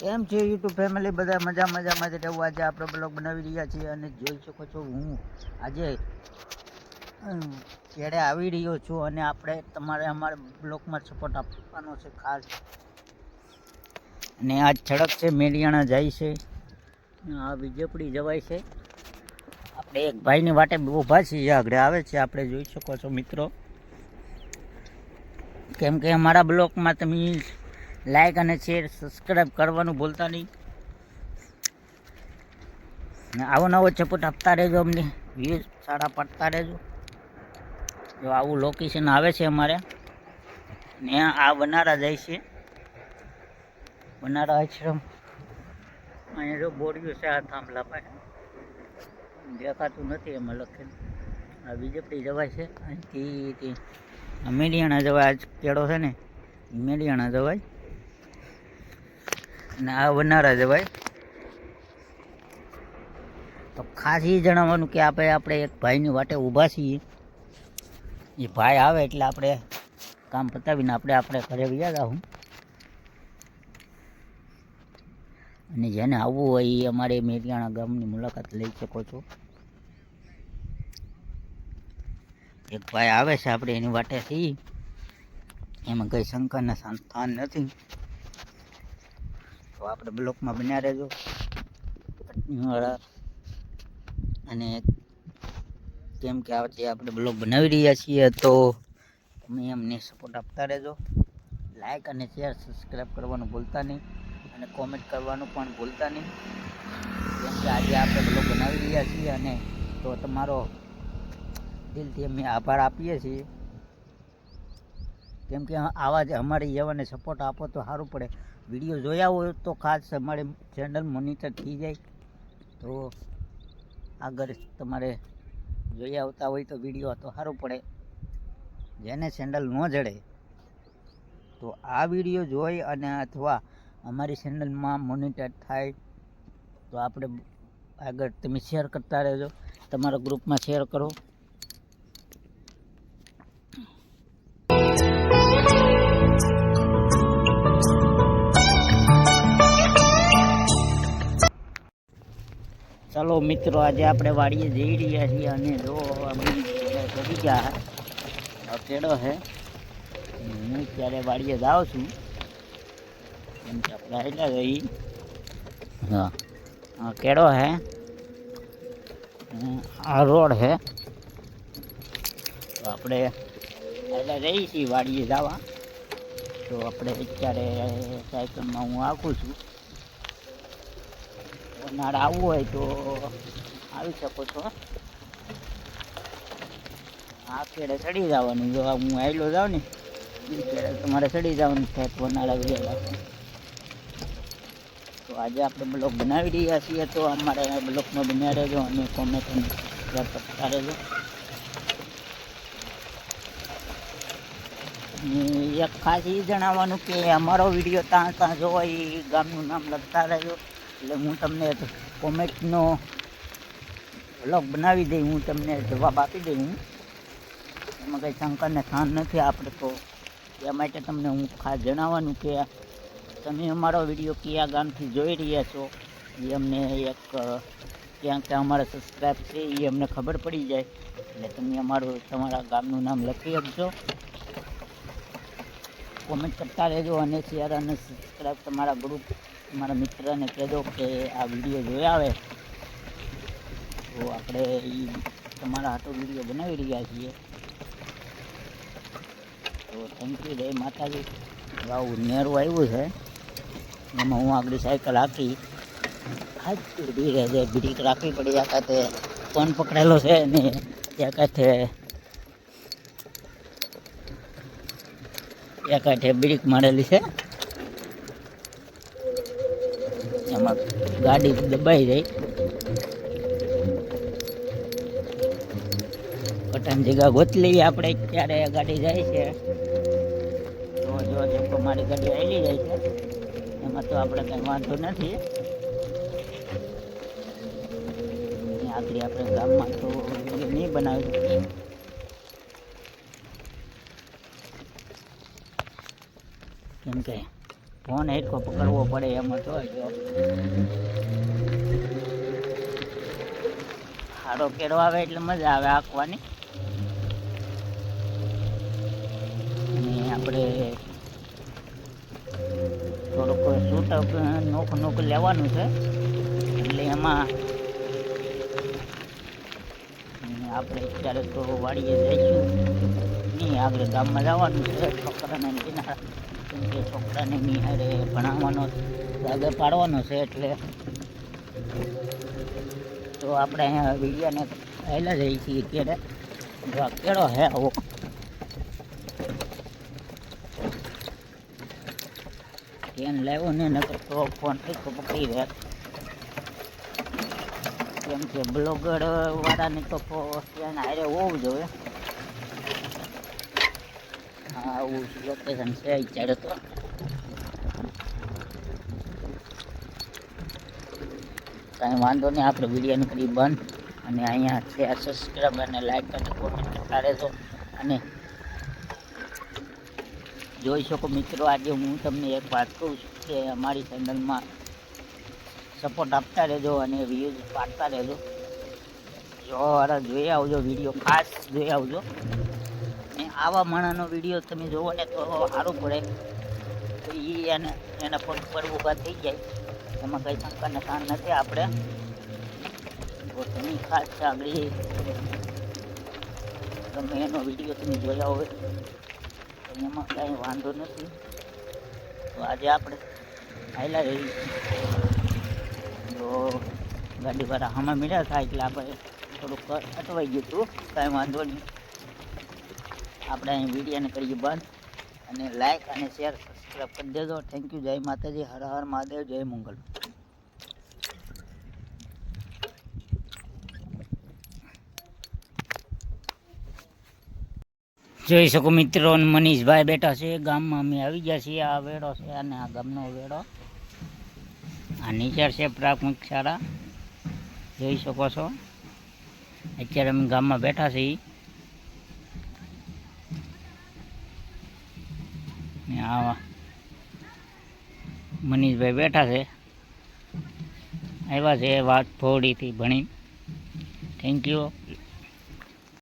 કેમ છે YouTube family બધા મજા મજામાં જ રહેવું. આજે આપણે બ્લોગ બનાવી રહ્યા છીએ અને જોઈ શકો છો હું આજે અમ, આવી રહ્યો છું અને આપણે તમારે અમારા બ્લોગમાં સપોર્ટ આપવાનો છે ખાસ. અને આ સડક છે મેડિયાણા જાય છે. આ વિજયપુરી જવાય છે. આપણે એક ભાઈની વાટે ઊભા છીએ આગળ આવે છે. આપણે જોઈ શકો છો મિત્રો. કેમ કે અમારા બ્લોકમાં તમે લાઈક અને શેર સબસ્ક્રાઈબ કરવાનું ભૂલતા નહીં. આવો નવો ચપોટ આપતા રહેજો અમને. વ્યૂઝ સારા પડતા રહેજો. જો આવું લોકેશન આવે છે અમારે. ને આ બનારા જાય છે. બનારા આશ્રમ. અહીંયા જો બોર્ડિયું છે આ થાંભલા પાસે. દેખાતું નથી એમાં લખેલું. આ બીજેપી જવાય છે. અહીંથી મેડિયાણા જવાય. આજ કેળો છે ને મેડિયાણા જવાય. અને આ વનારા જવાય તો ખાસ એ જણાવવાનું કે આપણે આપણે એક ભાઈની વાટે ઊભા છીએ. એ ભાઈ આવે એટલે આપણે કામ પતાવીને આપણે આપણે ઘરે વ્યા હું અને જેને આવવું હોય એ અમારે મેરિયાણા ગામની મુલાકાત લઈ શકો છો. એક ભાઈ આવે છે આપણે એની વાટેથી. એમાં કંઈ શંકરને સંસ્થાન નથી. તો આપણે બ્લોકમાં બન્યા રહેજો. અને કેમ કે આજે આપણે બ્લોગ બનાવી રહ્યા છીએ તો તમે અમને સપોર્ટ આપતા રહેજો. લાઈક અને શેર સબસ્ક્રાઈબ કરવાનું ભૂલતા નહીં અને કોમેન્ટ કરવાનું પણ ભૂલતા નહીં. કેમ કે આજે આપણે બ્લોગ બનાવી રહ્યા છીએ અને તો તમારો દિલથી અમે આભાર આપીએ છીએ. કેમ કે આવા જ અમારી યવાને સપોર્ટ આપો તો સારું પડે. વીડિયો જોયા હોય તો ખાસ અમારે ચેનલ મોનિટર થઈ જાય. તો આગળ તમારે જોઈ આવતા હોય તો વીડિયો તો સારું પડે. જેને ચેનલ ન જડે, તો આ વીડિયો જોઈ અને અથવા અમારી ચેનલમાં મોનિટર થાય, તો આપણે આગળ તમે શેર કરતા રહેજો. તમારા ગ્રુપમાં શેર કરો. ચાલો મિત્રો આજે આપણે વાડીએ જઈ રહ્યા છીએ અને જો અમે ચડી ગયા. આ કેળો છે. હું ત્યારે વાડીએ જાઉં છું. કેમ કે આપણે આવેલા ગઈ હા. આ કેળો છે. હમ, આ રોડ છે. તો આપણે એટલે રહી છીએ વાડીએ જવા. તો આપણે અત્યારે સાયકલમાં હું આખું છું. તમારે આવવું હોય તો આવી શકો છો. આ ખેડે ચડી જવાનું. જો હું આવેલો જાઉં ને તમારે ચડી જવાનું થાય તો નાળા તો આજે આપણે બ્લોક બનાવી રહ્યા છીએ, તો અમારે બ્લોકમાં બન્યા રહેજો અને કોમેન્ટ કરતા રહેજો. એક ખાસ એ જણાવવાનું કે અમારો વીડિયો ત્યાં ત્યાં જોવા એ ગામનું નામ લખતા રહેજો. એટલે હું તમને કોમેન્ટનો બ્લોગ બનાવી દઈ, હું તમને જવાબ આપી દઈ હું. એમાં કંઈ શંકરને સ્થાન નથી આપણે તો. એ માટે તમને હું ખાસ જણાવવાનું કે તમે અમારો વીડિયો કયા ગામથી જોઈ રહ્યા છો, એ અમને એક ક્યાં ક્યાં અમારા સબસ્ક્રાઈબ છે, એ અમને ખબર પડી જાય. એટલે તમે અમારું, તમારા ગામનું નામ લખી આપજો. કોમેન્ટ કરતા રહેજો અને શેર અને સબસ્ક્રાઈબ તમારા ગ્રુપ તમારા મિત્રને કહેજો કે આ વીડિયો જોયા આવે. તો આપણે એ તમારા આટો વીડિયો બનાવી રહ્યા છીએ. તો થેન્ક યુ જય માતાજી. આવું નેરું આવ્યું છે. એમાં હું આગળ સાયકલ હાકી. હાજ ઊભી રહે છે બ્રેક રાખવી પડી, આ કાંતે ફોન પકડેલો છે ને ત્યાં કાંઠે. ત્યાં કાંઠે બ્રેક મારેલી છે. એમાં ગાડી દબાઈ જાય. પઠાણ જગ્યા ગોતી લઈએ આપણે, ત્યારે ગાડી જાય છે. તો જો જો મારી ગાડી આવી જાય છે. એમાં તો આપણે કંઈ વાંધો નથી. આગળ આપણે ગામમાં તો નહીં બનાવી કેમ કે ફોન હેટકો પકડવો પડે એમાં તો હારો કેળો આવે એટલે મજા આવે આંકવાની અને આપણે થોડુંક છૂટક નોખ નોખ લેવાનું છે. એટલે એમાં આપણે અત્યારે તો વાડીએ જઈશું. નહીં આગળ ગામમાં જવાનું છે, છોકરાને કિનારા. કેમ કે છોકરાને નિહાળે ભણાવવાનો આગળ પાડવાનો છે એટલે તો આપણે અહીંયા વિડીયાને પહેલાં જઈએ છીએ અત્યારે કેળો હે આવો. ધ્યાન લાવ્યો ને નકર તો ફોન એક પકડી રહે. કેમ કે બ્લોગર વાળાને તો ત્યાં હારે હોવું જોઈએ. આવું લોકેશન છે અત્યારે તો. કાંઈ વાંધો નહીં, આપણે વિડીયોને કરી બંધ. અને અહીંયા શેર સબસ્ક્રાઈબ અને લાઈક અને કોમેન્ટ કરતા રહેશો અને જોઈ શકો મિત્રો, આજે હું તમને એક વાત કહું છું કે અમારી ચેનલમાં સપોર્ટ આપતા રહેજો અને વ્યૂઝ પાડતા રહેજો. જો જોઈ આવજો વીડિયો ખાસ જોઈ આવજો. આવા માણસનો વીડિયો તમે જોવો ને તો સારું પડે. તો એ એને, એના પગ પર ઊભા થઈ જાય. એમાં કંઈ શંકાને કાન નથી આપણે. તમે ખાસ આગળ તમે એનો વીડિયો તમે જોયા હોય તો એમાં કાંઈ વાંધો નથી. તો આજે આપણે આવેલા રહી. તો ગાડીવાળા હમણાં મળ્યા થાય એટલે આપણે થોડુંક અટવાઈ ગયું હતું. કાંઈ વાંધો નહીં. આપણે અહીં વિડીયોને કરીએ બંધ. અને લાઈક અને શેર સબસ્ક્રાઈબ કરી દેજો. થેન્ક યુ જય માતાજી. હર હર મહાદેવ. જય મંગલ. જોઈ શકો મિત્રો મનીષભાઈ બેઠા છે. ગામમાં અમે આવી ગયા છીએ. આ વેડો છે અને આ ગામનો વેડો. આ નીચર છે પ્રાથમિક શાળા. જોઈ શકો છો. અત્યારે અમે ગામમાં બેઠા છીએ. ને આ મનીષભાઈ બેઠા છે. આવ્યા છે વાત ફોડીથી ભણી. Thank you